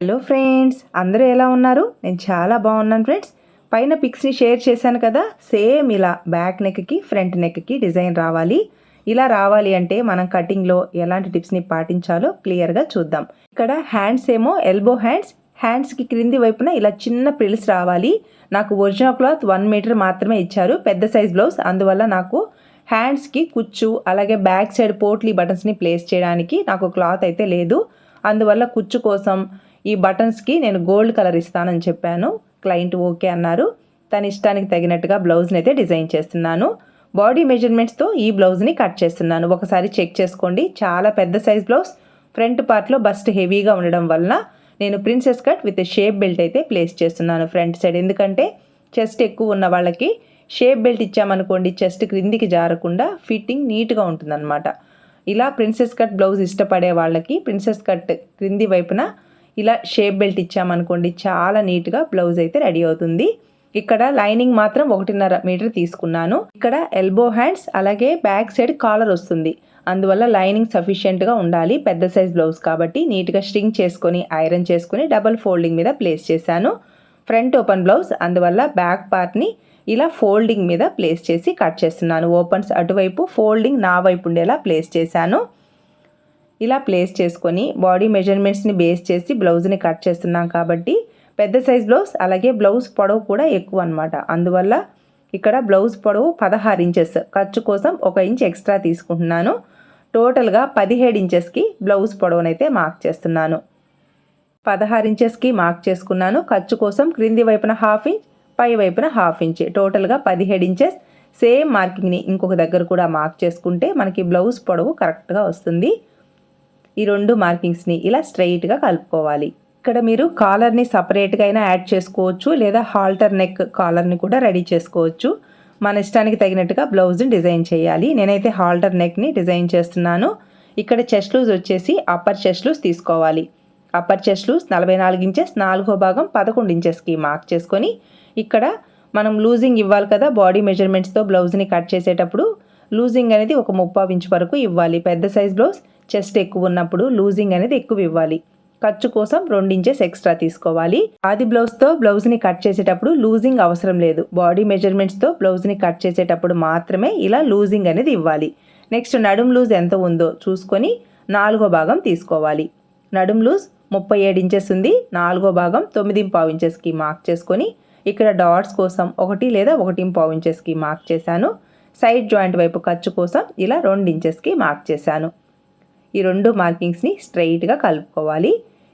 Hello friends అందరూ ఎలా ఉన్నారు? నేను చాలా బాగున్నాను ఫ్రెండ్స్ పైన పిక్స్ని షేర్ చేశాను కదా సేమ్ ఇలా బ్యాక్ నెక్కి ఫ్రంట్ నెక్కి డిజైన్ రావాలి. ఇలా రావాలి అంటే మనం కటింగ్లో ఎలాంటి టిప్స్ని పాటించాలో క్లియర్గా చూద్దాం. ఇక్కడ హ్యాండ్స్ ఏమో ఎల్బో హ్యాండ్స్ హ్యాండ్స్కి క్రింది వైపున ఇలా చిన్న ప్రిల్స్ రావాలి. నాకు ఒరిజినల్ క్లాత్ వన్ మీటర్ మాత్రమే ఇచ్చారు పెద్ద సైజ్ బ్లౌజ్ అందువల్ల నాకు హ్యాండ్స్కి కుచ్చు అలాగే బ్యాక్ సైడ్ పోట్లీ బటన్స్ని ప్లేస్ చేయడానికి నాకు క్లాత్ అయితే లేదు. అందువల్ల కుచ్చు కోసం ఈ బటన్స్కి నేను గోల్డ్ కలర్ ఇస్తానని చెప్పాను. క్లయింట్ ఓకే అన్నారు. తన ఇష్టానికి తగినట్టుగా బ్లౌజ్ని అయితే డిజైన్ చేస్తున్నాను. బాడీ మెజర్మెంట్స్తో ఈ బ్లౌజ్ని కట్ చేస్తున్నాను. ఒకసారి చెక్ చేసుకోండి. చాలా పెద్ద సైజ్ బ్లౌజ్ ఫ్రంట్ పార్ట్లో బస్ట్ హెవీగా ఉండడం వలన నేను princess cut with shape belt అయితే ప్లేస్ చేస్తున్నాను ఫ్రంట్ సైడ్ ఎందుకంటే చెస్ట్ ఎక్కువ ఉన్న వాళ్ళకి షేప్ బెల్ట్ ఇచ్చామనుకోండి చెస్ట్ క్రిందికి జారకుండా ఫిట్టింగ్ నీట్గా ఉంటుందన్నమాట. ఇలా ప్రిన్సెస్ కట్ బ్లౌజ్ ఇష్టపడే వాళ్ళకి ప్రిన్సెస్ కట్ క్రింది వైపున ఇలా షేప్ బెల్ట్ ఇచ్చామనుకోండి చాలా నీట్గా బ్లౌజ్ అయితే రెడీ అవుతుంది. ఇక్కడ లైనింగ్ మాత్రం ఒకటిన్నర మీటర్ తీసుకున్నాను. ఇక్కడ ఎల్బో హ్యాండ్స్ అలాగే బ్యాక్ సైడ్ కాలర్ వస్తుంది. అందువల్ల లైనింగ్ సఫిషియెంట్గా ఉండాలి. పెద్ద సైజ్ బ్లౌజ్ కాబట్టి నీట్గా స్ట్రింగ్ చేసుకొని ఐరన్ చేసుకొని డబల్ ఫోల్డింగ్ మీద ప్లేస్ చేశాను. ఫ్రంట్ ఓపెన్ బ్లౌజ్ అందువల్ల బ్యాక్ పార్ట్ని ఇలా ఫోల్డింగ్ మీద ప్లేస్ చేసి కట్ చేస్తున్నాను. ఓపెన్స్ అటువైపు ఫోల్డింగ్ నా వైపు ఉండేలా ప్లేస్ చేశాను. ఇలా ప్లేస్ చేసుకొని బాడీ మెజర్మెంట్స్ని బేస్ చేసి బ్లౌజ్ని కట్ చేస్తున్నాం కాబట్టి పెద్ద సైజ్ బ్లౌజ్ అలాగే బ్లౌజ్ పొడవు కూడా ఎక్కువ అనమాట అందువల్ల ఇక్కడ బ్లౌజ్ పొడవు పదహారు ఇంచెస్ ఖర్చు కోసం ఒక ఇంచ్ ఎక్స్ట్రా తీసుకుంటున్నాను. టోటల్గా పదిహేడు ఇంచెస్కి బ్లౌజ్ పొడవునైతే మార్క్ చేస్తున్నాను. పదహారు ఇంచెస్కి మార్క్ చేసుకున్నాను. ఖర్చు కోసం క్రింది వైపున హాఫ్ ఇంచ్ పై వైపున హాఫ్ ఇంచ్ టోటల్గా పదిహేడు ఇంచెస్ సేమ్ మార్కింగ్ని ఇంకొక దగ్గర కూడా మార్క్ చేసుకుంటే మనకి బ్లౌజ్ పొడవు కరెక్ట్గా వస్తుంది. ఈ రెండు మార్కింగ్స్ని ఇలా స్ట్రైట్గా కలుపుకోవాలి. ఇక్కడ మీరు కాలర్ని సపరేట్గా అయినా యాడ్ చేసుకోవచ్చు లేదా హాల్టర్ నెక్ కాలర్ని కూడా రెడీ చేసుకోవచ్చు. మన ఇష్టానికి తగినట్టుగా బ్లౌజ్ని డిజైన్ చేయాలి. నేనైతే హాల్టర్ నెక్ని డిజైన్ చేస్తున్నాను. ఇక్కడ చెస్ట్ లూజ్ వచ్చేసి అప్పర్ చెస్ట్ లూజ్ తీసుకోవాలి. అప్పర్ చెస్ట్ లూజ్ నలభై నాలుగు ఇంచెస్ నాలుగో భాగం పదకొండు ఇంచెస్కి మార్క్ చేసుకొని ఇక్కడ మనం లూజింగ్ ఇవ్వాలి కదా బాడీ మెజర్మెంట్స్తో బ్లౌజ్ని కట్ చేసేటప్పుడు లూజింగ్ అనేది ఒక ముప్పావు ఇంచ్ వరకు ఇవ్వాలి. పెద్ద సైజ్ బ్లౌజ్ చెస్ట్ ఎక్కువ ఉన్నప్పుడు లూజింగ్ అనేది ఎక్కువ ఇవ్వాలి. ఖర్చు కోసం రెండు ఇంచెస్ ఎక్స్ట్రా తీసుకోవాలి. ఆది బ్లౌజ్తో బ్లౌజ్ని కట్ చేసేటప్పుడు లూజింగ్ అవసరం లేదు. బాడీ మెజర్మెంట్స్తో బ్లౌజ్ని కట్ చేసేటప్పుడు మాత్రమే ఇలా లూజింగ్ అనేది ఇవ్వాలి. నెక్స్ట్ నడుం లూజ్ ఎంత ఉందో చూసుకొని నాలుగో భాగం తీసుకోవాలి. నడుం లూజ్ ముప్పై ఏడు ఇంచెస్ ఉంది. నాలుగో భాగం తొమ్మిది పావు ఇంచెస్కి మార్క్ చేసుకొని ఇక్కడ డాట్స్ కోసం ఒకటి లేదా ఒకటి పావు ఇంచెస్కి మార్క్ చేశాను. సైడ్ జాయింట్ వైపు ఖర్చు కోసం ఇలా రెండు ఇంచెస్కి మార్క్ చేశాను. ఈ రెండు మార్కింగ్స్ని స్ట్రైట్గా కలుపుకోవాలి.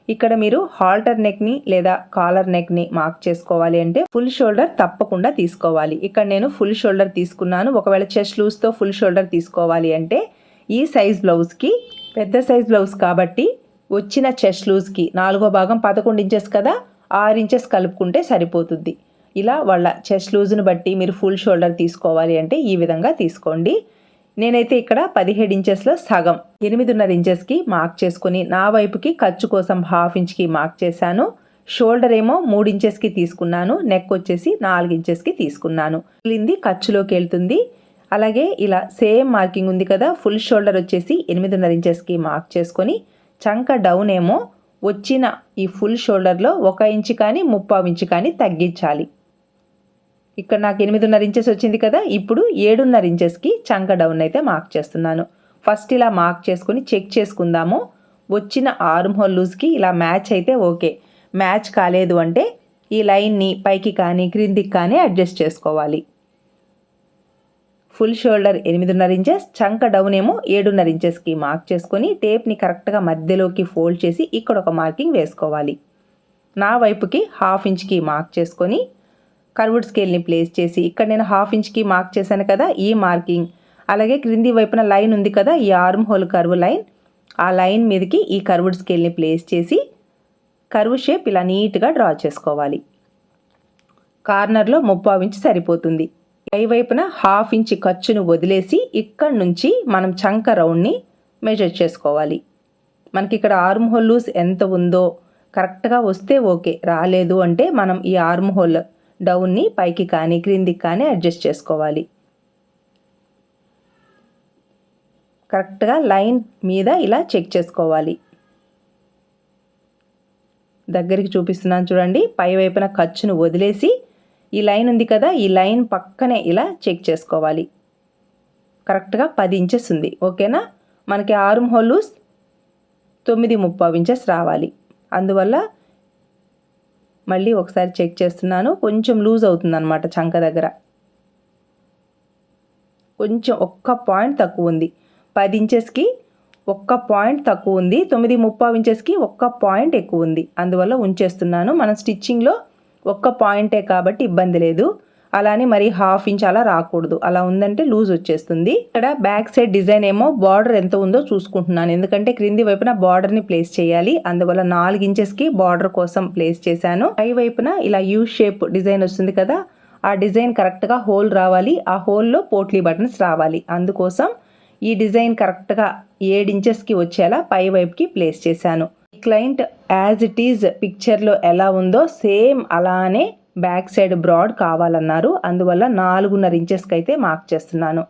ఇక్కడ మీరు హాల్టర్ నెక్ని లేదా కాలర్ నెక్ని మార్క్ చేసుకోవాలి అంటే ఫుల్ షోల్డర్ తప్పకుండా తీసుకోవాలి. ఇక్కడ నేను ఫుల్ షోల్డర్ తీసుకున్నాను. ఒకవేళ చెస్ట్ లూజ్తో ఫుల్ షోల్డర్ తీసుకోవాలి అంటే ఈ సైజ్ బ్లౌజ్కి పెద్ద సైజ్ బ్లౌజ్ కాబట్టి వచ్చిన చెస్ట్ లూజ్కి నాలుగో భాగం పదకొండు ఇంచెస్ కదా ఆరు ఇంచెస్ కలుపుకుంటే సరిపోతుంది. ఇలా వాళ్ళ చెస్ట్ లూజ్ను బట్టి మీరు ఫుల్ షోల్డర్ తీసుకోవాలి అంటే ఈ విధంగా తీసుకోండి. నేనైతే ఇక్కడ పదిహేడు ఇంచెస్లో సగం. ఎనిమిదిన్నర ఇంచెస్కి మార్క్ చేసుకుని నా వైపుకి ఖర్చు కోసం హాఫ్ ఇంచ్కి మార్క్ చేశాను. షోల్డర్ ఏమో మూడు ఇంచెస్కి తీసుకున్నాను. నెక్ వచ్చేసి నాలుగు ఇంచెస్కి తీసుకున్నాను. మిగిలింది ఖర్చులోకి వెళ్తుంది. అలాగే ఇలా సేమ్ మార్కింగ్ ఉంది కదా ఫుల్ షోల్డర్ వచ్చేసి ఎనిమిదిన్నర ఇంచెస్కి మార్క్ చేసుకొని చంక డౌన్ ఏమో వచ్చిన ఈ ఫుల్ షోల్డర్లో ఒక ఇంచు కానీ ముప్పావు ఇంచు కానీ తగ్గించాలి. ఇక్కడ నాకు ఎనిమిదిన్నర ఇంచెస్ వచ్చింది కదా ఇప్పుడు ఏడున్నర ఇంచెస్కి చంక డౌన్ అయితే మార్క్ చేస్తున్నాను. ఫస్ట్ ఇలా మార్క్ చేసుకుని చెక్ చేసుకుందాము. వచ్చిన ఆర్మ్ హోల్ లూజ్కి ఇలా మ్యాచ్ అయితే ఓకే మ్యాచ్ కాలేదు అంటే ఈ లైన్ని పైకి కానీ క్రిందికి కానీ అడ్జస్ట్ చేసుకోవాలి. ఫుల్ షోల్డర్ ఎనిమిదిన్నర ఇంచెస్ చంక డౌన్ ఏమో ఏడున్నర ఇంచెస్కి మార్క్ చేసుకొని టేప్ని కరెక్ట్గా మధ్యలోకి ఫోల్డ్ చేసి ఇక్కడ ఒక మార్కింగ్ వేసుకోవాలి. నా వైపుకి హాఫ్ ఇంచ్కి మార్క్ చేసుకొని కర్వుడ్ స్కేల్ని ప్లేస్ చేసి ఇక్కడ నేను హాఫ్ ఇంచ్కి మార్క్ చేశాను కదా ఈ మార్కింగ్. అలాగే క్రింది వైపున లైన్ ఉంది కదా ఈ ఆర్మ్ హోల్ కర్వ్ లైన్. ఆ లైన్ మీదకి ఈ కర్వుడ్ స్కేల్ని ప్లేస్ చేసి కర్వ్ షేప్ ఇలా నీట్గా డ్రా చేసుకోవాలి. కార్నర్లో ముప్పావు ఇంచ్ సరిపోతుంది. పై వైపున హాఫ్ ఇంచ్ ఖర్చును వదిలేసి ఇక్కడ నుంచి మనం చంక రౌండ్ని మెజర్ చేసుకోవాలి. మనకి ఇక్కడ ఆర్మ్ హోల్ లూస్ ఎంత ఉందో కరెక్ట్గా వస్తే ఓకే రాలేదు అంటే మనం ఈ ఆర్మ్ హోల్ డౌన్ని పైకి కానీ క్రిందికి కానీ అడ్జస్ట్ చేసుకోవాలి. కరెక్ట్గా లైన్ మీద ఇలా చెక్ చేసుకోవాలి. దగ్గరికి చూపిస్తున్నాను చూడండి. పై వైపున ఖర్చును వదిలేసి ఈ లైన్ ఉంది కదా ఈ లైన్ పక్కనే ఇలా చెక్ చేసుకోవాలి. కరెక్ట్గా పది ఇంచెస్ ఉంది ఓకేనా? మనకి ఆరు హోల్స్ తొమ్మిది ముప్పావు ఇంచెస్ రావాలి. అందువల్ల మళ్ళీ ఒకసారి చెక్ చేస్తున్నాను. కొంచెం లూజ్ అవుతుంది అనమాట చంక దగ్గర. కొంచెం ఒక్క పాయింట్ తక్కువ ఉంది. పది ఇంచెస్కి ఒక్క పాయింట్ తక్కువ ఉంది. తొమ్మిది ముప్పావు ఇంచెస్కి ఒక్క పాయింట్ ఎక్కువ ఉంది. అందువల్ల ఉంచేస్తున్నాను. మనం స్టిచ్చింగ్లో ఒక్క పాయింటే కాబట్టి ఇబ్బంది లేదు. అలానే మరి హాఫ్ ఇంచ్ అలా రాకూడదు. అలా ఉందంటే లూజ్ వచ్చేస్తుంది. ఇక్కడ బ్యాక్ సైడ్ డిజైన్ ఏమో బార్డర్ ఎంత ఉందో చూసుకుంటున్నాను. ఎందుకంటే క్రింది వైపున బార్డర్ని ప్లేస్ చేయాలి. అందువల్ల నాలుగు ఇంచెస్కి బార్డర్ కోసం ప్లేస్ చేశాను. పై వైపున ఇలా యూ షేప్ డిజైన్ వస్తుంది కదా ఆ డిజైన్ కరెక్ట్గా హోల్ రావాలి. ఆ హోల్లో పోట్లీ బటన్స్ రావాలి. అందుకోసం ఈ డిజైన్ కరెక్ట్గా ఏడు ఇంచెస్కి వచ్చేలా పై వైపుకి ప్లేస్ చేశాను. క్లయింట్ యాజ్ ఇట్ ఈజ్ పిక్చర్లో ఎలా ఉందో సేమ్ అలానే బ్యాక్ సైడ్ బ్రాడ్ కావాలన్నారు. అందువల్ల నాలుగున్నర ఇంచెస్కి అయితే మార్క్ చేస్తున్నాను.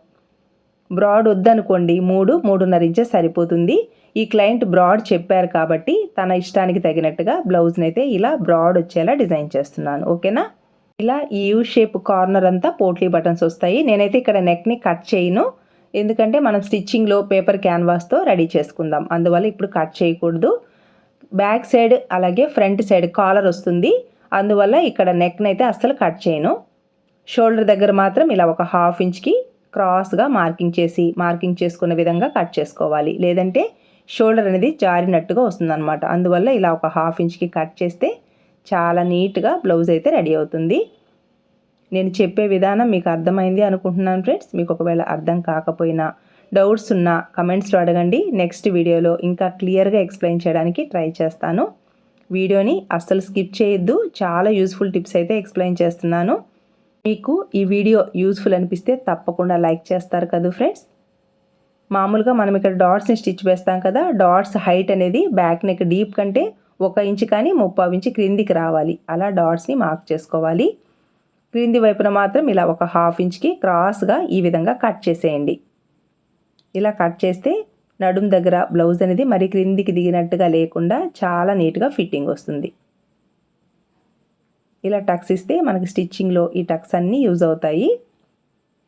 బ్రాడ్ వద్దనుకోండి మూడు మూడున్నర ఇంచెస్ సరిపోతుంది. ఈ క్లయింట్ బ్రాడ్ చెప్పారు కాబట్టి తన ఇష్టానికి తగినట్టుగా బ్లౌజ్ని అయితే ఇలా బ్రాడ్ వచ్చేలా డిజైన్ చేస్తున్నాను. ఓకేనా? ఇలా ఈ యూ షేప్ కార్నర్ అంతా పోట్లీ బటన్స్ వస్తాయి. నేనైతే ఇక్కడ నెక్ని కట్ చేయను. ఎందుకంటే మనం స్టిచ్చింగ్లో పేపర్ క్యాన్వాస్తో రెడీ చేసుకుందాం. అందువల్ల ఇప్పుడు కట్ చేయకూడదు. బ్యాక్ సైడ్ అలాగే ఫ్రంట్ సైడ్ కాలర్ వస్తుంది. అందువల్ల ఇక్కడ నెక్ని అయితే అస్సలు కట్ చేయను. షోల్డర్ దగ్గర మాత్రం ఇలా ఒక హాఫ్ ఇంచ్కి క్రాస్గా మార్కింగ్ చేసి మార్కింగ్ చేసుకునే విధంగా కట్ చేసుకోవాలి. లేదంటే షోల్డర్ అనేది జారినట్టుగా వస్తుందన్నమాట. అందువల్ల ఇలా ఒక హాఫ్ ఇంచ్కి కట్ చేస్తే చాలా నీట్గా బ్లౌజ్ అయితే రెడీ అవుతుంది. నేను చెప్పే విధానం మీకు అర్థమైంది అనుకుంటున్నాను ఫ్రెండ్స్ మీకు ఒకవేళ అర్థం కాకపోయినా డౌట్స్ ఉన్నా కమెంట్స్లో అడగండి. నెక్స్ట్ వీడియోలో ఇంకా క్లియర్గా ఎక్స్ప్లెయిన్ చేయడానికి ట్రై చేస్తాను. వీడియోని అస్సలు స్కిప్ చేయొద్దు. చాలా యూస్ఫుల్ టిప్స్ అయితే ఎక్స్ప్లెయిన్ చేస్తున్నాను. మీకు ఈ వీడియో యూస్ఫుల్ అనిపిస్తే తప్పకుండా లైక్ చేస్తారు కదా ఫ్రెండ్స్. మామూలుగా మనం ఇక్కడ డాట్స్ని స్టిచ్ వేస్తాం కదా డాట్స్ హైట్ అనేది బ్యాక్ నెక్ డీప్ కంటే ఒక ఇంచు కానీ ముప్పై ఇంచు క్రిందికి రావాలి. అలా డాట్స్ని మార్క్ చేసుకోవాలి. క్రింది వైపున మాత్రం ఇలా ఒక హాఫ్ ఇంచ్కి క్రాస్గా ఈ విధంగా కట్ చేసేయండి. ఇలా కట్ చేస్తే నడుం దగ్గర బ్లౌజ్ అనేది మరి క్రిందికి దిగినట్టుగా లేకుండా చాలా నీట్గా ఫిట్టింగ్ వస్తుంది. ఇలా టక్స్ ఇస్తే మనకి స్టిచ్చింగ్లో ఈ టక్స్ అన్నీ యూజ్ అవుతాయి.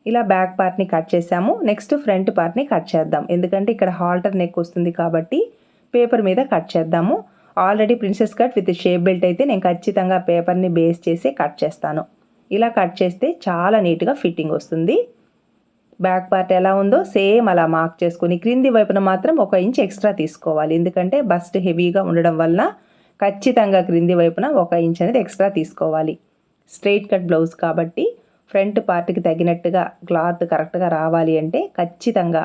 ఇలా బ్యాక్ పార్ట్ని కట్ చేసాము. నెక్స్ట్ ఫ్రంట్ పార్ట్ని కట్ చేద్దాం. ఎందుకంటే ఇక్కడ హాల్టర్ నెక్ వస్తుంది కాబట్టి పేపర్ మీద కట్ చేద్దాము. Already princess cut with shape belt అయితే నేను ఖచ్చితంగా పేపర్ని బేస్ చేసి కట్ చేస్తాను. ఇలా కట్ చేస్తే చాలా నీట్గా ఫిట్టింగ్ వస్తుంది. బ్యాక్ పార్ట్ ఎలా ఉందో సేమ్ అలా మార్క్ చేసుకుని క్రింది వైపున మాత్రం ఒక ఇంచ్ ఎక్స్ట్రా తీసుకోవాలి. ఎందుకంటే బస్ట్ హెవీగా ఉండడం వల్ల ఖచ్చితంగా క్రింది వైపున ఒక ఇంచ్ అనేది ఎక్స్ట్రా తీసుకోవాలి. స్ట్రెయిట్ కట్ బ్లౌజ్ కాబట్టి ఫ్రంట్ పార్ట్కి తగినట్టుగా క్లాత్ కరెక్ట్గా రావాలి అంటే ఖచ్చితంగా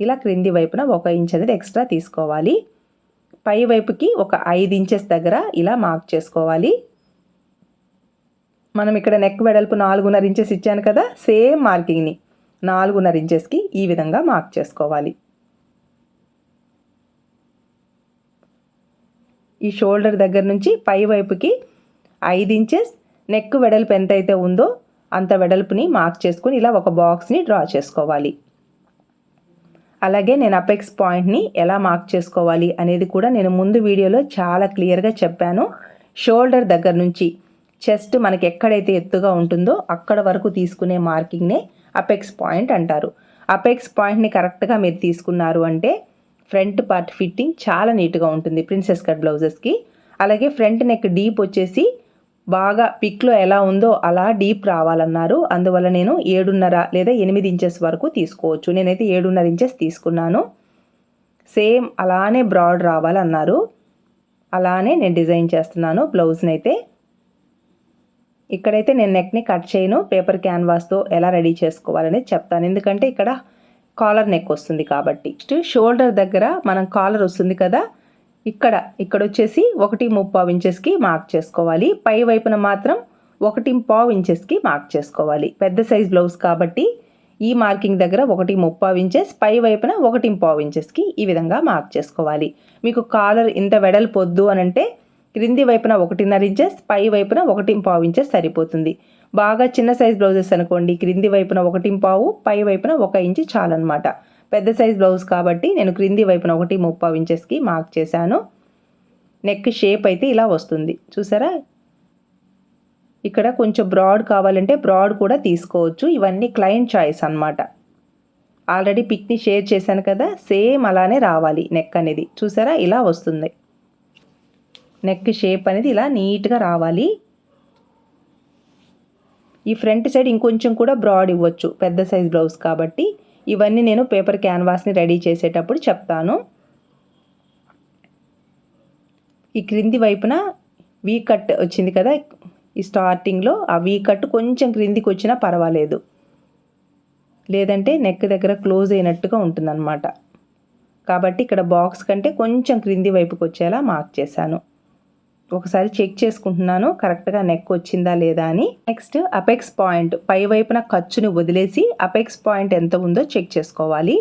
ఇలా క్రింది వైపున ఒక ఇంచ్ అనేది ఎక్స్ట్రా తీసుకోవాలి. పై వైపుకి ఒక ఐదు ఇంచెస్ దగ్గర ఇలా మార్క్ చేసుకోవాలి. మనం ఇక్కడ నెక్ వెడల్పు నాలుగున్నర ఇంచెస్ ఇచ్చాను కదా సేమ్ మార్కింగ్ని. నాలుగున్నర ఇంచెస్కి ఈ విధంగా మార్క్ చేసుకోవాలి. ఈ షోల్డర్ దగ్గర నుంచి పై వైపుకి ఐదు ఇంచెస్ నెక్ వెడల్పు ఎంతైతే ఉందో అంత వెడల్పుని మార్క్ చేసుకుని ఇలా ఒక బాక్స్ని డ్రా చేసుకోవాలి. అలాగే నేను అపెక్స్ పాయింట్ని ఎలా మార్క్ చేసుకోవాలి అనేది కూడా నేను ముందు వీడియోలో చాలా క్లియర్గా చెప్పాను. షోల్డర్ దగ్గర నుంచి చెస్ట్ మనకి ఎక్కడైతే ఎత్తుగా ఉంటుందో అక్కడ వరకు తీసుకునే మార్కింగ్నే అపెక్స్ పాయింట్ అంటారు. అపెక్స్ పాయింట్ని కరెక్ట్గా మీరు తీసుకున్నారు అంటే ఫ్రంట్ పార్ట్ ఫిట్టింగ్ చాలా నీట్గా ఉంటుంది ప్రిన్సెస్ కట్ బ్లౌజెస్కి. అలాగే ఫ్రంట్ నెక్ డీప్ వచ్చేసి బాగా పిక్లో ఎలా ఉందో అలా డీప్ రావాలన్నారు. అందువల్ల నేను ఏడున్నర లేదా ఎనిమిది ఇంచెస్ వరకు తీసుకోవచ్చు. నేనైతే ఏడున్నర ఇంచెస్ తీసుకున్నాను. సేమ్ అలానే బ్రాడ్ రావాలన్నారు. అలానే నేను డిజైన్ చేస్తున్నాను బ్లౌజ్ని అయితే ఇక్కడైతే నేను నెక్ని కట్ చేయను. పేపర్ క్యాన్వాస్తో ఎలా రెడీ చేసుకోవాలనేది చెప్తాను. ఎందుకంటే ఇక్కడ కాలర్ నెక్ వస్తుంది కాబట్టి. నెక్స్ట్ షోల్డర్ దగ్గర మనం కాలర్ వస్తుంది కదా ఇక్కడ ఇక్కడ వచ్చేసి ఒకటి ముప్పావు ఇంచెస్కి మార్క్ చేసుకోవాలి. పై వైపున మాత్రం ఒకటి పావు ఇంచెస్కి మార్క్ చేసుకోవాలి. పెద్ద సైజ్ బ్లౌజ్ కాబట్టి ఈ మార్కింగ్ దగ్గర ఒకటి ముప్పావు ఇంచెస్ పై వైపున ఒకటి పావు ఇంచెస్కి ఈ విధంగా మార్క్ చేసుకోవాలి. మీకు కాలర్ ఇంత వెడల్పొద్దు అని అంటే క్రింది వైపున ఒకటిన్నర ఇంచెస్ పై వైపున ఒకటి పావు ఇంచెస్ సరిపోతుంది. బాగా చిన్న సైజ్ బ్లౌజెస్ అనుకోండి. క్రింది వైపున ఒకటి పావు పై వైపున ఒక ఇంచు చాలన్నమాట. పెద్ద సైజ్ బ్లౌజ్ కాబట్టి నేను క్రింది వైపున ఒకటి ముప్పావు ఇంచెస్కి మార్క్ చేశాను. నెక్ షేప్ అయితే ఇలా వస్తుంది. చూసారా? ఇక్కడ కొంచెం బ్రాడ్ కావాలంటే బ్రాడ్ కూడా తీసుకోవచ్చు. ఇవన్నీ క్లయింట్ చాయిస్ అనమాట ఆల్రెడీ పిక్ని షేర్ చేశాను కదా సేమ్ అలానే రావాలి నెక్ అనేది. చూసారా? ఇలా వస్తుంది. నెక్ షేప్ అనేది ఇలా నీట్గా రావాలి. ఈ ఫ్రంట్ సైడ్ ఇంకొంచెం కూడా బ్రాడ్ ఇవ్వచ్చు పెద్ద సైజ్ బ్లౌజ్ కాబట్టి. ఇవన్నీ నేను పేపర్ క్యాన్వాస్ని రెడీ చేసేటప్పుడు చెప్తాను. ఈ క్రింది వైపున వీ కట్ వచ్చింది కదా ఈ స్టార్టింగ్లో ఆ వీ కట్ కొంచెం క్రిందికి వచ్చినా పర్వాలేదు. లేదంటే నెక్ దగ్గర క్లోజ్ అయినట్టుగా ఉంటుందన్నమాట. కాబట్టి ఇక్కడ బాక్స్ కంటే కొంచెం క్రింది వైపుకి వచ్చేలా మార్క్ చేశాను. ఒకసారి చెక్ చేసుకుంటున్నాను కరెక్ట్గా నెక్ వచ్చిందా లేదా అని. నెక్స్ట్ అపెక్స్ పాయింట్ పై వైపున ఖర్చుని వదిలేసి అపెక్స్ పాయింట్ ఎంత ఉందో చెక్ చేసుకోవాలి.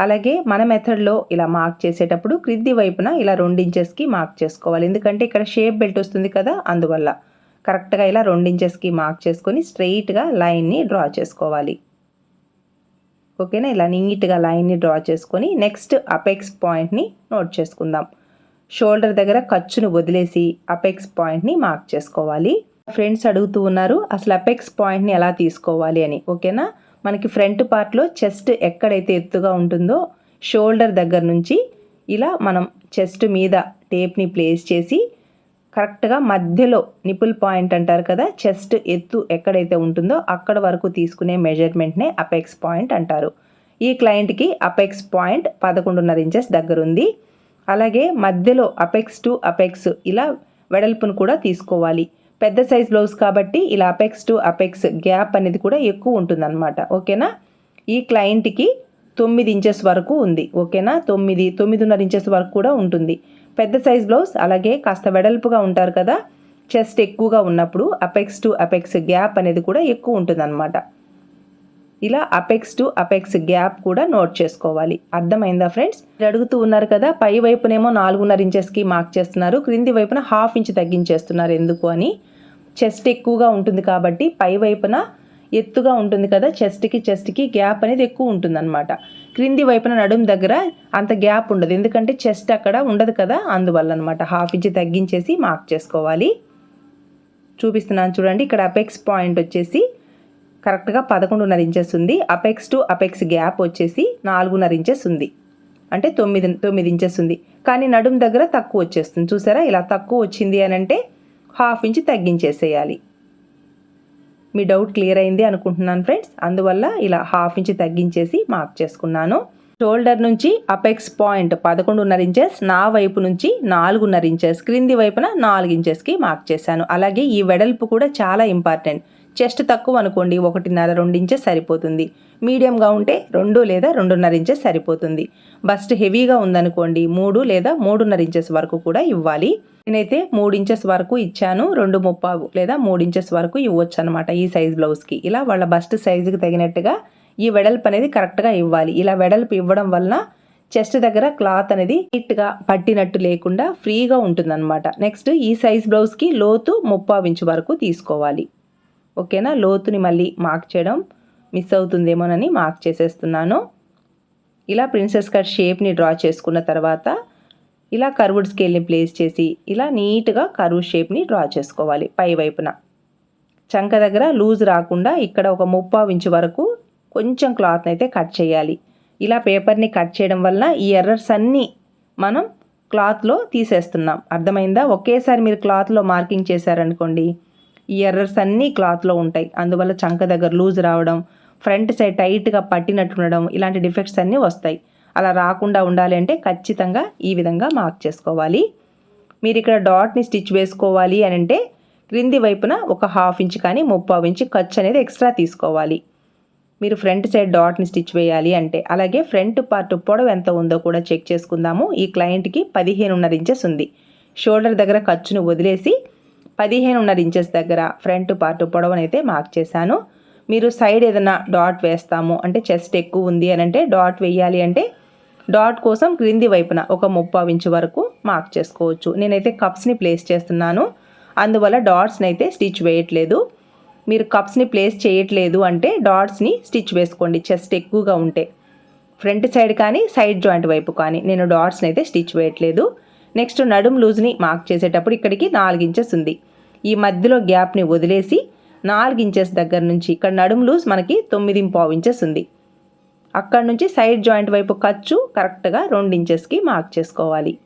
అలాగే మన మెథడ్లో ఇలా మార్క్ చేసేటప్పుడు క్రింది వైపున ఇలా రెండు ఇంచెస్కి మార్క్ చేసుకోవాలి. ఎందుకంటే ఇక్కడ షేప్ బెల్ట్ వస్తుంది కదా అందువల్ల. కరెక్ట్గా ఇలా రెండు ఇంచెస్కి మార్క్ చేసుకొని స్ట్రెయిట్గా లైన్ని డ్రా చేసుకోవాలి. ఓకేనా? ఇలా నీట్గా లైన్ని డ్రా చేసుకొని నెక్స్ట్ అపెక్స్ పాయింట్ని నోట్ చేసుకుందాం. షోల్డర్ దగ్గర ఖర్చును వదిలేసి అపెక్స్ పాయింట్ని మార్క్ చేసుకోవాలి. ఫ్రెండ్స్ అడుగుతూ ఉన్నారు అసలు అపెక్స్ పాయింట్ని ఎలా తీసుకోవాలి? అని. ఓకేనా? మనకి ఫ్రంట్ పార్ట్లో చెస్ట్ ఎక్కడైతే ఎత్తుగా ఉంటుందో షోల్డర్ దగ్గర నుంచి ఇలా మనం చెస్ట్ మీద టేప్ని ప్లేస్ చేసి కరెక్ట్గా మధ్యలో నిపుల్ పాయింట్ అంటారు కదా చెస్ట్ ఎత్తు ఎక్కడైతే ఉంటుందో అక్కడ వరకు తీసుకునే మెజర్మెంట్నే అపెక్స్ పాయింట్ అంటారు. ఈ క్లయింట్కి అపెక్స్ పాయింట్ పదకొండున్నర ఇంచెస్ దగ్గర ఉంది అలాగే మధ్యలో అపెక్స్ టు అపెక్స్ ఇలా వెడల్పును కూడా తీసుకోవాలి. పెద్ద సైజ్ బ్లౌజ్ కాబట్టి ఇలా అపెక్స్ టు అపెక్స్ గ్యాప్ అనేది కూడా ఎక్కువ ఉంటుందన్నమాట. ఓకేనా? ఈ క్లయింట్కి తొమ్మిది ఇంచెస్ వరకు ఉంది. ఓకేనా? తొమ్మిది తొమ్మిదిన్నర ఇంచెస్ వరకు కూడా ఉంటుంది. పెద్ద సైజ్ బ్లౌజ్ అలాగే కాస్త వెడల్పుగా ఉంటారు కదా? చెస్ట్ ఎక్కువగా ఉన్నప్పుడు అపెక్స్ టు అపెక్స్ గ్యాప్ అనేది కూడా ఎక్కువ ఉంటుందన్నమాట. ఇలా అపెక్స్ టు అపెక్స్ గ్యాప్ కూడా నోట్ చేసుకోవాలి. అర్థమైందా ఫ్రెండ్స్ అడుగుతూ ఉన్నారు కదా పై వైపునేమో నాలుగున్నర ఇంచెస్కి మార్క్ చేస్తున్నారు క్రింది వైపున హాఫ్ ఇంచ్ తగ్గించేస్తున్నారు ఎందుకు అని. చెస్ట్ ఎక్కువగా ఉంటుంది కాబట్టి పై వైపున ఎత్తుగా ఉంటుంది కదా చెస్ట్కి చెస్ట్కి గ్యాప్ అనేది ఎక్కువ ఉంటుందన్నమాట. క్రింది వైపున నడుము దగ్గర అంత గ్యాప్ ఉండదు ఎందుకంటే చెస్ట్ అక్కడ ఉండదు కదా అందువల్ల అనమాట హాఫ్ ఇంచ్ తగ్గించేసి మార్క్ చేసుకోవాలి. చూపిస్తున్నాను చూడండి ఇక్కడ అపెక్స్ పాయింట్ వచ్చేసి కరెక్ట్గా పదకొండున్నర ఇంచెస్ ఉంది. అపెక్స్ టు అపెక్స్ గ్యాప్ వచ్చేసి నాలుగున్నర ఇంచెస్ ఉంది. అంటే తొమ్మిది తొమ్మిది ఇంచెస్ ఉంది. కానీ నడుం దగ్గర తక్కువ వచ్చేస్తుంది. చూసారా? ఇలా తక్కువ వచ్చింది అని అంటే హాఫ్ ఇంచ్ తగ్గించేసేయాలి. మీ డౌట్ క్లియర్ అయింది అనుకుంటున్నాను ఫ్రెండ్స్. అందువల్ల ఇలా హాఫ్ ఇంచ్ తగ్గించేసి మార్క్ చేసుకున్నాను. షోల్డర్ నుంచి అపెక్స్ పాయింట్ పదకొండున్నర ఇంచెస్ నా వైపు నుంచి నాలుగున్నర ఇంచెస్ క్రింది వైపున నాలుగు ఇంచెస్కి మార్క్ చేశాను. అలాగే ఈ వెడల్పు కూడా చాలా ఇంపార్టెంట్. చెస్ట్ తక్కువ అనుకోండి ఒకటిన్నర రెండు ఇంచెస్ సరిపోతుంది. మీడియంగా ఉంటే రెండు లేదా రెండున్నర ఇంచెస్ సరిపోతుంది. బస్ట్ హెవీగా ఉందనుకోండి మూడు లేదా మూడున్నర ఇంచెస్ వరకు కూడా ఇవ్వాలి. నేనైతే మూడు ఇంచెస్ వరకు ఇచ్చాను రెండు ముప్పావు లేదా మూడు ఇంచెస్ వరకు ఇవ్వచ్చు అనమాట ఈ సైజ్ బ్లౌజ్కి. ఇలా వాళ్ళ బస్ట్ సైజుకి తగినట్టుగా ఈ వెడల్పు అనేది కరెక్ట్గా ఇవ్వాలి. ఇలా వెడల్పు ఇవ్వడం వలన చెస్ట్ దగ్గర క్లాత్ అనేది నీట్గా పట్టినట్టు లేకుండా ఫ్రీగా ఉంటుందన్నమాట. నెక్స్ట్ ఈ సైజ్ బ్లౌజ్కి లోతు ముప్పావు ఇంచు వరకు తీసుకోవాలి. ఓకేనా? లోతుని మళ్ళీ మార్క్ చేయడం మిస్ అవుతుందేమోనని మార్క్ చేసేస్తున్నాను. ఇలా ప్రిన్సెస్ కట్ షేప్ని డ్రా చేసుకున్న తర్వాత ఇలా కర్వుడ్ స్కేల్ని ప్లేస్ చేసి ఇలా నీట్గా కర్వ్ షేప్ని డ్రా చేసుకోవాలి పై వైపున. చంక దగ్గర లూజ్ రాకుండా ఇక్కడ ఒక ముప్పావు ఇంచు వరకు కొంచెం క్లాత్ని అయితే కట్ చేయాలి. ఇలా పేపర్ని కట్ చేయడం వల్ల ఈ ఎర్రర్స్ అన్నీ మనం క్లాత్లో తీసేస్తున్నాం. అర్థమైందా? ఒకేసారి మీరు క్లాత్లో మార్కింగ్ చేశారనుకోండి ఈ ఎర్రర్స్ అన్నీ క్లాత్లో ఉంటాయి. అందువల్ల చంక దగ్గర లూజ్ రావడం ఫ్రంట్ సైడ్ టైట్గా పట్టినట్టు ఉండడం ఇలాంటి డిఫెక్ట్స్ అన్నీ వస్తాయి. అలా రాకుండా ఉండాలి అంటే ఖచ్చితంగా ఈ విధంగా మార్క్ చేసుకోవాలి. మీరు ఇక్కడ డాట్ని స్టిచ్ వేసుకోవాలి అని అంటే క్రింది వైపున ఒక హాఫ్ ఇంచ్ కానీ ముప్పావు ఇంచ్ ఖర్చు అనేది ఎక్స్ట్రా తీసుకోవాలి. మీరు ఫ్రంట్ సైడ్ డాట్ని స్టిచ్ వేయాలి అంటే అలాగే ఫ్రంట్ పార్ట్ పొడవు ఎంత ఉందో కూడా చెక్ చేసుకుందాము. ఈ క్లయింట్కి పదిహేనున్నర ఇంచెస్ ఉంది. షోల్డర్ దగ్గర ఖర్చును వదిలేసి పదిహేనున్నర ఇంచెస్ దగ్గర ఫ్రంట్ పార్ట్ పొడవనైతే మార్క్ చేశాను. మీరు సైడ్ ఏదైనా డాట్ వేస్తాము. అంటే చెస్ట్ ఎక్కువ ఉంది అని అంటే డాట్ వేయాలి అంటే డాట్ కోసం క్రింది వైపున ఒక ముప్పై ఇంచు వరకు మార్క్ చేసుకోవచ్చు. నేనైతే కప్స్ని ప్లేస్ చేస్తున్నాను. అందువల్ల డాట్స్ని అయితే స్టిచ్ వేయట్లేదు. మీరు కప్స్ని ప్లేస్ చేయట్లేదు అంటే డాట్స్ని స్టిచ్ వేసుకోండి. చెస్ట్ ఎక్కువగా ఉంటే. ఫ్రంట్ సైడ్ కానీ సైడ్ జాయింట్ వైపు కానీ నేను డాట్స్ని అయితే స్టిచ్ వేయట్లేదు. నెక్స్ట్ నడుం లూజ్ని మార్క్ చేసేటప్పుడు ఇక్కడికి నాలుగు ఇంచెస్ ఉంది. ఈ మధ్యలో గ్యాప్ని వదిలేసి నాలుగు ఇంచెస్ దగ్గర నుంచి ఇక్కడ నడుము లూజ్ మనకి తొమ్మిది పావు ఇంచెస్ ఉంది. అక్కడ నుంచి సైడ్ జాయింట్ వైపు ఖర్చు కరెక్ట్గా రెండు ఇంచెస్కి మార్క్ చేసుకోవాలి.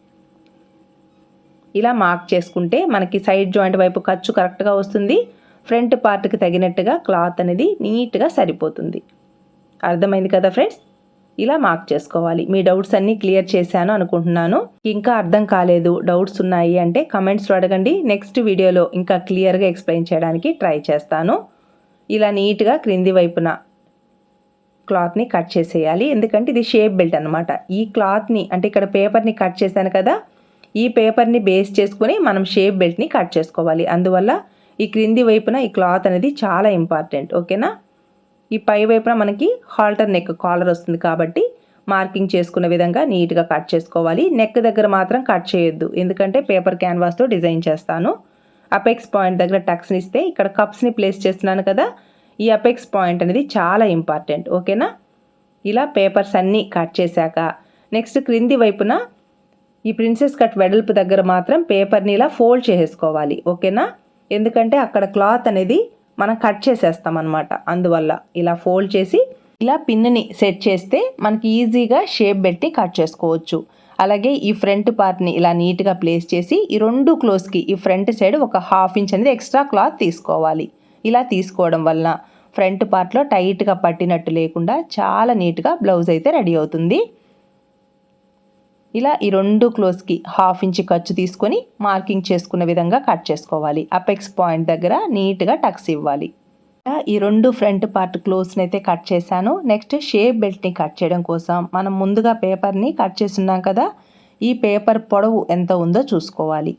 ఇలా మార్క్ చేసుకుంటే మనకి సైడ్ జాయింట్ వైపు ఖర్చు కరెక్ట్గా వస్తుంది. ఫ్రంట్ పార్ట్కి తగినట్టుగా క్లాత్ అనేది నీట్గా సరిపోతుంది. అర్థమైంది కదా ఫ్రెండ్స్? ఇలా మార్క్ చేసుకోవాలి. మీ డౌట్స్ అన్నీ క్లియర్ చేశాను అనుకుంటున్నాను. ఇంకా అర్థం కాలేదు. డౌట్స్ ఉన్నాయి అంటే కమెంట్స్లో అడగండి. నెక్స్ట్ వీడియోలో ఇంకా క్లియర్గా ఎక్స్ప్లెయిన్ చేయడానికి ట్రై చేస్తాను. ఇలా నీట్గా క్రింది వైపున క్లాత్ని కట్ చేసేయాలి. ఎందుకంటే ఇది షేప్ బెల్ట్ అనమాట ఈ క్లాత్ని అంటే ఇక్కడ పేపర్ని కట్ చేశాను కదా ఈ పేపర్ని బేస్ చేసుకుని మనం షేప్ బెల్ట్ని కట్ చేసుకోవాలి. అందువల్ల ఈ క్రింది వైపున ఈ క్లాత్ అనేది చాలా ఇంపార్టెంట్. ఓకేనా? ఈ పై వైపున మనకి హాల్టర్ నెక్ కాలర్ వస్తుంది కాబట్టి మార్కింగ్ చేసుకున్న విధంగా నీట్గా కట్ చేసుకోవాలి. నెక్ దగ్గర మాత్రం కట్ చేయొద్దు. ఎందుకంటే పేపర్ క్యాన్వాస్తో డిజైన్ చేస్తాను. అపెక్స్ పాయింట్ దగ్గర టక్స్ని ఇస్తే ఇక్కడ కప్స్ని ప్లేస్ చేస్తున్నాను కదా ఈ అపెక్స్ పాయింట్ అనేది చాలా ఇంపార్టెంట్. ఓకేనా? ఇలా పేపర్స్ అన్నీ కట్ చేశాక నెక్స్ట్ క్రింది వైపున ఈ ప్రిన్సెస్ కట్ వెడల్పు దగ్గర మాత్రం పేపర్ని ఇలా ఫోల్డ్ చేసుకోవాలి ఓకేనా? ఎందుకంటే అక్కడ క్లాత్ అనేది మనం కట్ చేసేస్తాం అనమాట అందువల్ల ఇలా ఫోల్డ్ చేసి ఇలా పిన్ని సెట్ చేస్తే మనకి ఈజీగా షేప్ పెట్టి కట్ చేసుకోవచ్చు. అలాగే ఈ ఫ్రంట్ పార్ట్ని ఇలా నీట్గా ప్లేస్ చేసి ఈ రెండు క్లోజ్కి ఈ ఫ్రంట్ సైడ్ ఒక హాఫ్ ఇంచ్ అనేది ఎక్స్ట్రా క్లాత్ తీసుకోవాలి. ఇలా తీసుకోవడం వలన ఫ్రంట్ పార్ట్లో టైట్గా పట్టినట్టు లేకుండా చాలా నీట్గా బ్లౌజ్ అయితే రెడీ అవుతుంది. ఇలా ఈ రెండు క్లోజ్కి హాఫ్ ఇంచ్ ఖర్చు తీసుకొని మార్కింగ్ చేసుకున్న విధంగా కట్ చేసుకోవాలి. అపెక్స్ పాయింట్ దగ్గర నీట్గా టక్స్ ఇవ్వాలి. ఈ రెండు ఫ్రంట్ పార్ట్ క్లోజ్ని అయితే కట్ చేశాను. నెక్స్ట్ షేప్ బెల్ట్ని కట్ చేయడం కోసం మనం ముందుగా పేపర్ని కట్ చేస్తున్నాం కదా ఈ పేపర్ పొడవు ఎంత ఉందో చూసుకోవాలి.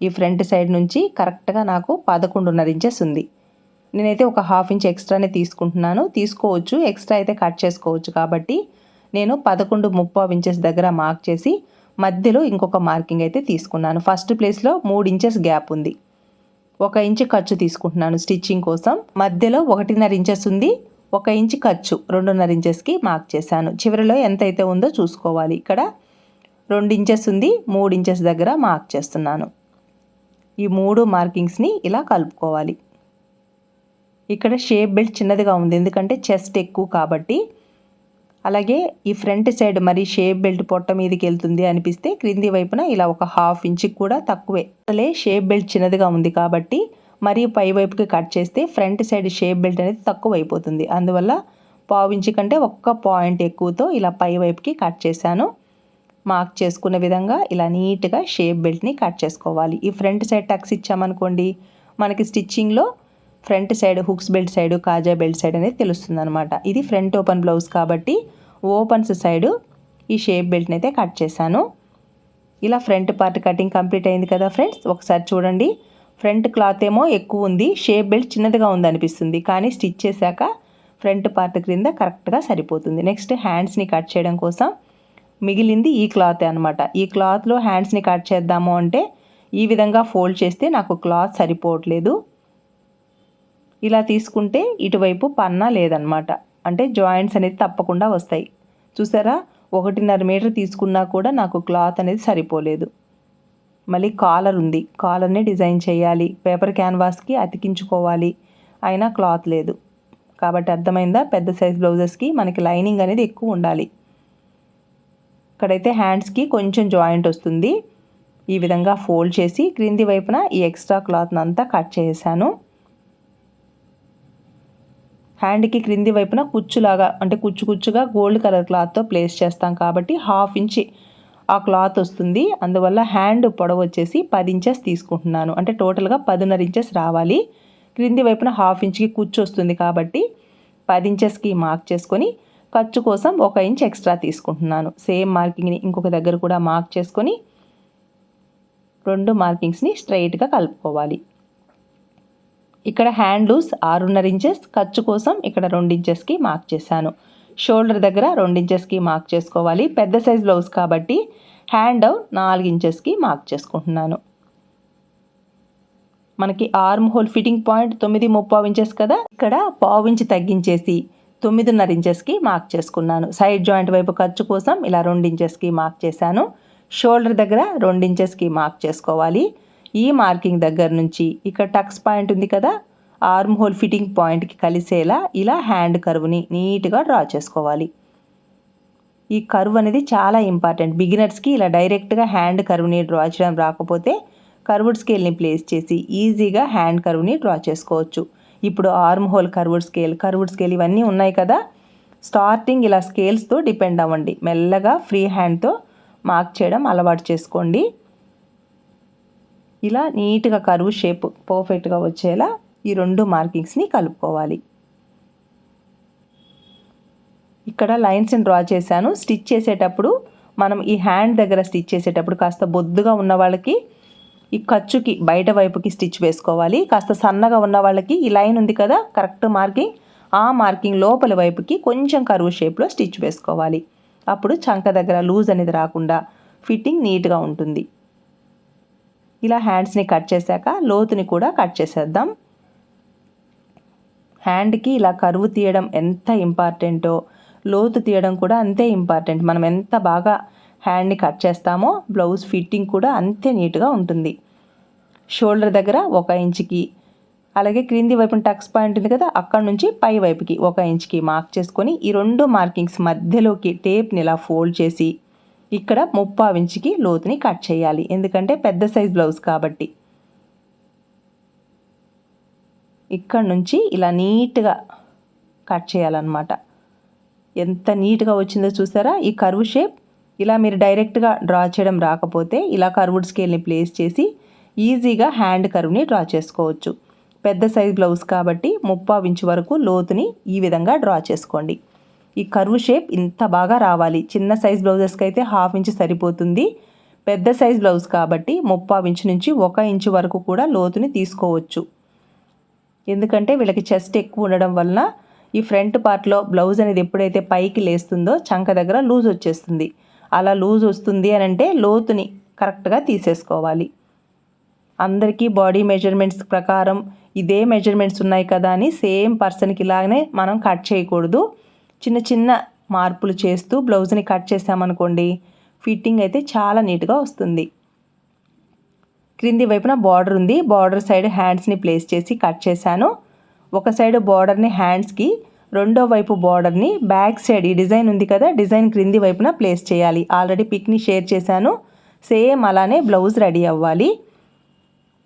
ఈ ఫ్రంట్ సైడ్ నుంచి కరెక్ట్గా నాకు పదకొండున్నర ఇంచెస్ ఉంది. నేనైతే ఒక హాఫ్ ఇంచ్ ఎక్స్ట్రానే తీసుకుంటున్నాను. తీసుకోవచ్చు ఎక్స్ట్రా అయితే కట్ చేసుకోవచ్చు కాబట్టి నేను పదకొండు ముప్పై ఇంచెస్ దగ్గర మార్క్ చేసి మధ్యలో ఇంకొక మార్కింగ్ అయితే తీసుకున్నాను. ఫస్ట్ ప్లేస్లో మూడు ఇంచెస్ గ్యాప్ ఉంది. ఒక ఇంచు ఖర్చు తీసుకుంటున్నాను స్టిచ్చింగ్ కోసం. మధ్యలో ఒకటిన్నర ఇంచెస్ ఉంది. ఒక ఇంచు ఖర్చు రెండున్నర ఇంచెస్కి మార్క్ చేశాను. చివరిలో ఎంత అయితే ఉందో చూసుకోవాలి. ఇక్కడ రెండు ఇంచెస్ ఉంది మూడు ఇంచెస్ దగ్గర మార్క్ చేస్తున్నాను. ఈ మూడు మార్కింగ్స్ని ఇలా కలుపుకోవాలి. ఇక్కడ షేప్ బెల్ట్ చిన్నదిగా ఉంది. ఎందుకంటే చెస్ట్ ఎక్కువ కాబట్టి అలాగే ఈ ఫ్రంట్ సైడ్ మరి షేప్ బెల్ట్ పొట్ట మీదకి వెళ్తుంది అనిపిస్తే క్రింది వైపున ఇలా ఒక హాఫ్ ఇంచ్కి కూడా తక్కువే. అసలే షేప్ బెల్ట్ చిన్నదిగా ఉంది కాబట్టి మరి పై వైపుకి కట్ చేస్తే ఫ్రంట్ సైడ్ షేప్ బెల్ట్ అనేది తక్కువ అయిపోతుంది అందువల్ల పావు ఇంచు కంటే ఒక్క పాయింట్ ఎక్కువతో ఇలా పై వైపుకి కట్ చేశాను. మార్క్ చేసుకున్న విధంగా ఇలా నీట్గా షేప్ బెల్ట్ని కట్ చేసుకోవాలి. ఈ ఫ్రంట్ సైడ్ టక్స్ ఇచ్చామనుకోండి మనకి స్టిచ్చింగ్లో front side hooks belt side కాజా బెల్ట్ సైడ్ అనేది తెలుస్తుంది అనమాట ఇది ఫ్రంట్ ఓపెన్ బ్లౌజ్ కాబట్టి ఓపెన్స్ సైడు ఈ షేప్ బెల్ట్ని అయితే కట్ చేశాను. ఇలా ఫ్రంట్ పార్ట్ కటింగ్ కంప్లీట్ అయింది కదా ఫ్రెండ్స్ ఒకసారి చూడండి. ఫ్రంట్ క్లాత్ ఏమో ఎక్కువ ఉంది షేప్ బెల్ట్ చిన్నదిగా ఉంది అనిపిస్తుంది కానీ స్టిచ్ చేశాక ఫ్రంట్ పార్ట్ క్రింద కరెక్ట్గా సరిపోతుంది. నెక్స్ట్ హ్యాండ్స్ని కట్ చేయడం కోసం మిగిలింది ఈ క్లాత్ అనమాట ఈ క్లాత్లో హ్యాండ్స్ని కట్ చేద్దాము అంటే ఈ విధంగా ఫోల్డ్ చేస్తే నాకు క్లాత్ సరిపోవట్లేదు. ఇలా తీసుకుంటే ఇటువైపు పన్నా లేదనమాట అంటే జాయింట్స్ అనేది తప్పకుండా వస్తాయి. చూసారా? ఒకటిన్నర మీటర్ తీసుకున్నా కూడా నాకు క్లాత్ అనేది సరిపోలేదు. మళ్ళీ కాలర్ ఉంది. కాలర్ని డిజైన్ చేయాలి. పేపర్ క్యాన్వాస్కి అతికించుకోవాలి. అయినా క్లాత్ లేదు. కాబట్టి అర్థమైందా? పెద్ద సైజ్ బ్లౌజెస్కి మనకి లైనింగ్ అనేది ఎక్కువ ఉండాలి. ఇక్కడైతే హ్యాండ్స్కి కొంచెం జాయింట్ వస్తుంది. ఈ విధంగా ఫోల్డ్ చేసి క్రింది వైపున ఈ ఎక్స్ట్రా క్లాత్ని అంతా కట్ చేశాను హ్యాండ్కి క్రింది వైపున కుచ్చులాగా అంటే కుచ్చు కుచ్చుగా గోల్డ్ కలర్ క్లాత్తో ప్లేస్ చేస్తాం కాబట్టి హాఫ్ ఇంచి ఆ క్లాత్ వస్తుంది. అందువల్ల హ్యాండ్ పొడవు వచ్చేసి పది ఇంచెస్ తీసుకుంటున్నాను. అంటే టోటల్గా పదిన్నర ఇంచెస్ రావాలి. క్రింది వైపున హాఫ్ ఇంచ్కి కుచ్చు వస్తుంది కాబట్టి పది ఇంచెస్కి మార్క్ చేసుకొని ఖర్చు కోసం ఒక ఇంచ్ ఎక్స్ట్రా తీసుకుంటున్నాను. సేమ్ మార్కింగ్ని ఇంకొక దగ్గర కూడా మార్క్ చేసుకొని రెండు మార్కింగ్స్ని స్ట్రైట్గా కలుపుకోవాలి. ఇక్కడ హ్యాండ్ లూస్ ఆరున్నర ఇంచెస్ ఖర్చు కోసం ఇక్కడ రెండు ఇంచెస్కి మార్క్ చేశాను. షోల్డర్ దగ్గర రెండు ఇంచెస్కి మార్క్ చేసుకోవాలి. పెద్ద సైజ్ బ్లౌజ్ కాబట్టి హ్యాండ్ డౌన్ నాలుగు ఇంచెస్కి మార్క్ చేసుకుంటున్నాను. మనకి ఆర్మ్ హోల్ ఫిట్టింగ్ పాయింట్ తొమ్మిది ముప్పావు ఇంచెస్ కదా? ఇక్కడ పావు ఇంచ్ తగ్గించేసి తొమ్మిదిన్నర ఇంచెస్కి మార్క్ చేసుకున్నాను. సైడ్ జాయింట్ వైపు ఖర్చు కోసం ఇలా రెండు ఇంచెస్కి మార్క్ చేశాను. షోల్డర్ దగ్గర రెండు ఇంచెస్కి మార్క్ చేసుకోవాలి. ఈ మార్కింగ్ దగ్గర నుంచి ఇక్కడ టక్స్ పాయింట్ ఉంది కదా ఆర్మ్ హోల్ ఫిట్టింగ్ పాయింట్కి కలిసేలా ఇలా హ్యాండ్ కర్వ్ని నీట్గా డ్రా చేసుకోవాలి. ఈ కర్వ్ అనేది చాలా ఇంపార్టెంట్. బిగినర్స్కి ఇలా డైరెక్ట్గా హ్యాండ్ కర్వ్ని డ్రా చేయడం రాకపోతే కర్వ్డ్ స్కేల్ని ప్లేస్ చేసి ఈజీగా హ్యాండ్ కర్వ్ని డ్రా చేసుకోవచ్చు. ఇప్పుడు arm hole curved scale curved scale ఇవన్నీ ఉన్నాయి కదా స్టార్టింగ్ ఇలా స్కేల్స్తో డిపెండ్ అవ్వండి. మెల్లగా ఫ్రీ హ్యాండ్తో మార్క్ చేయడం అలవాటు చేసుకోండి. ఇలా నీట్గా కరువు షేప్ పర్ఫెక్ట్గా వచ్చేలా ఈ రెండు మార్కింగ్స్ని కలుపుకోవాలి. ఇక్కడ లైన్స్ని డ్రా చేశాను. స్టిచ్ చేసేటప్పుడు మనం ఈ హ్యాండ్ దగ్గర స్టిచ్ చేసేటప్పుడు కాస్త బొద్దుగా ఉన్న వాళ్ళకి ఈ ఖర్చుకి బయట వైపుకి స్టిచ్ వేసుకోవాలి. కాస్త సన్నగా ఉన్న వాళ్ళకి ఈ లైన్ ఉంది కదా కరెక్ట్ మార్కింగ్. ఆ మార్కింగ్ లోపల వైపుకి కొంచెం కరువు షేప్లో స్టిచ్ వేసుకోవాలి. అప్పుడు చంక దగ్గర లూజ్ అనేది రాకుండా ఫిట్టింగ్ నీట్గా ఉంటుంది. ఇలా హ్యాండ్స్ని కట్ చేశాక లోతుని కూడా కట్ చేసేద్దాం. హ్యాండ్కి ఇలా కరువు తీయడం ఎంత ఇంపార్టెంటో లోతు తీయడం కూడా అంతే ఇంపార్టెంట్. మనం ఎంత బాగా హ్యాండ్ని కట్ చేస్తామో బ్లౌజ్ ఫిట్టింగ్ కూడా అంతే నీట్గా ఉంటుంది. షోల్డర్ దగ్గర ఒక ఇంచుకి అలాగే క్రింది వైపున టక్స్ పాయింట్ ఉంది కదా అక్కడ నుంచి పై వైపుకి ఒక ఇంచ్కి మార్క్ చేసుకొని ఈ రెండు మార్కింగ్స్ మధ్యలోకి టేప్ని ఇలా ఫోల్డ్ చేసి ఇక్కడ ముప్పావు ఇంచుకి లోతుని కట్ చేయాలి. ఎందుకంటే పెద్ద సైజ్ బ్లౌజ్ కాబట్టి. ఇక్కడ నుంచి ఇలా నీట్గా కట్ చేయాలన్నమాట. ఎంత నీట్గా వచ్చిందో చూసారా? ఈ కర్వ్ షేప్ ఇలా మీరు డైరెక్ట్గా డ్రా చేయడం రాకపోతే ఇలా కర్వుడ్ స్కేల్ని ప్లేస్ చేసి ఈజీగా హ్యాండ్ కర్వ్ని డ్రా చేసుకోవచ్చు. పెద్ద సైజ్ బ్లౌజ్ కాబట్టి ముప్పా ఇంచు వరకు లోతుని ఈ విధంగా డ్రా చేసుకోండి. ఈ కరువు షేప్ ఇంత బాగా రావాలి. చిన్న సైజ్ బ్లౌజెస్కి అయితే హాఫ్ ఇంచ్ సరిపోతుంది. పెద్ద సైజ్ బ్లౌజ్ కాబట్టి ముప్పై ఇంచు నుంచి ఒక ఇంచు వరకు కూడా లోతుని తీసుకోవచ్చు. ఎందుకంటే వీళ్ళకి చెస్ట్ ఎక్కువ ఉండడం వలన ఈ ఫ్రంట్ పార్ట్లో బ్లౌజ్ అనేది ఎప్పుడైతే పైకి లేస్తుందో చంక దగ్గర లూజ్ వచ్చేస్తుంది. అలా లూజ్ వస్తుంది అని అంటే లోతుని కరెక్ట్గా తీసేసుకోవాలి. అందరికీ బాడీ మెజర్మెంట్స్ ప్రకారం ఇదే మెజర్మెంట్స్ ఉన్నాయి కదా అని సేమ్ పర్సన్కి ఇలాగనే మనం కట్ చేయకూడదు. చిన్న చిన్న మార్పులు చేస్తూ బ్లౌజ్ని కట్ చేసామనుకోండి ఫిట్టింగ్ అయితే చాలా నీట్గా వస్తుంది. క్రింది వైపున బార్డర్ ఉంది. బార్డర్ సైడ్ హ్యాండ్స్ని ప్లేస్ చేసి కట్ చేశాను. ఒక సైడ్ బార్డర్ని హ్యాండ్స్కి రెండో వైపు బార్డర్ని బ్యాక్ సైడ్ ఈ డిజైన్ ఉంది కదా డిజైన్ క్రింది వైపున ప్లేస్ చేయాలి. ఆల్రెడీ పిక్ని షేర్ చేశాను. సేమ్ అలానే బ్లౌజ్ రెడీ అవ్వాలి.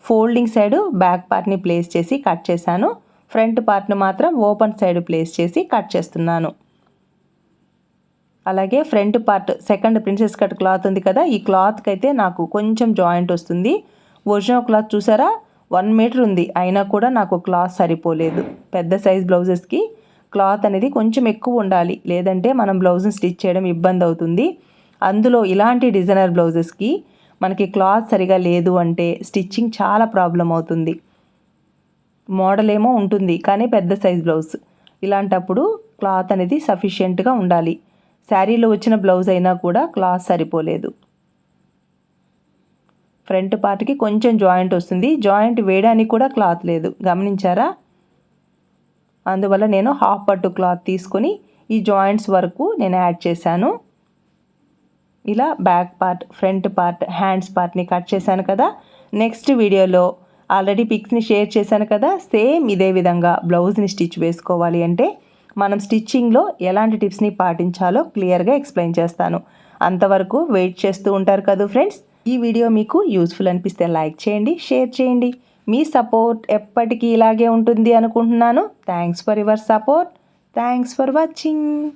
ఫోల్డింగ్ సైడ్ బ్యాక్ పార్ట్ని ప్లేస్ చేసి కట్ చేశాను. ఫ్రంట్ పార్ట్ని మాత్రం ఓపెన్ సైడ్ ప్లేస్ చేసి కట్ చేస్తున్నాను. అలాగే front part second princess cut cloth ఉంది కదా ఈ క్లాత్కి అయితే నాకు కొంచెం జాయింట్ వస్తుంది. ఒరిజినల్ క్లాత్ చూసారా? వన్ మీటర్ ఉంది అయినా కూడా నాకు క్లాత్ సరిపోలేదు. పెద్ద సైజ్ బ్లౌజెస్కి క్లాత్ అనేది కొంచెం ఎక్కువ ఉండాలి లేదంటే మనం బ్లౌజ్ని స్టిచ్ చేయడం ఇబ్బంది అవుతుంది. అందులో ఇలాంటి డిజైనర్ బ్లౌజెస్కి మనకి క్లాత్ సరిగా లేదు అంటే స్టిచ్చింగ్ చాలా ప్రాబ్లం అవుతుంది. మోడల్ ఏమో ఉంటుంది కానీ పెద్ద సైజ్ బ్లౌజ్. ఇలాంటప్పుడు క్లాత్ అనేది సఫిషియెంట్గా ఉండాలి. శారీలో వచ్చిన బ్లౌజ్ అయినా కూడా క్లాత్ సరిపోలేదు. ఫ్రంట్ పార్ట్కి కొంచెం జాయింట్ వస్తుంది. జాయింట్ వేయడానికి కూడా క్లాత్ లేదు. గమనించారా? అందువల్ల నేను హాఫ్ పట్టు క్లాత్ తీసుకొని ఈ జాయింట్స్ వరకు నేను యాడ్ చేశాను. ఇలా back part front part hands పార్ట్ని కట్ చేశాను కదా. నెక్స్ట్ వీడియోలో ఆల్రెడీ పిక్స్ని షేర్ చేశాను కదా. సేమ్ ఇదే విధంగా బ్లౌజ్ని స్టిచ్ వేసుకోవాలి అంటే మనం స్టిచ్చింగ్లో ఎలాంటి టిప్స్ని పాటించాలో క్లియర్గా ఎక్స్ప్లెయిన్ చేస్తాను. అంతవరకు వెయిట్ చేస్తూ ఉంటారు కదా ఫ్రెండ్స్? ఈ వీడియో మీకు యూస్ఫుల్ అనిపిస్తే లైక్ చేయండి షేర్ చేయండి. మీ సపోర్ట్ ఎప్పటికీ ఇలాగే ఉంటుంది అనుకుంటున్నాను. Thanks for your support. Thanks for watching.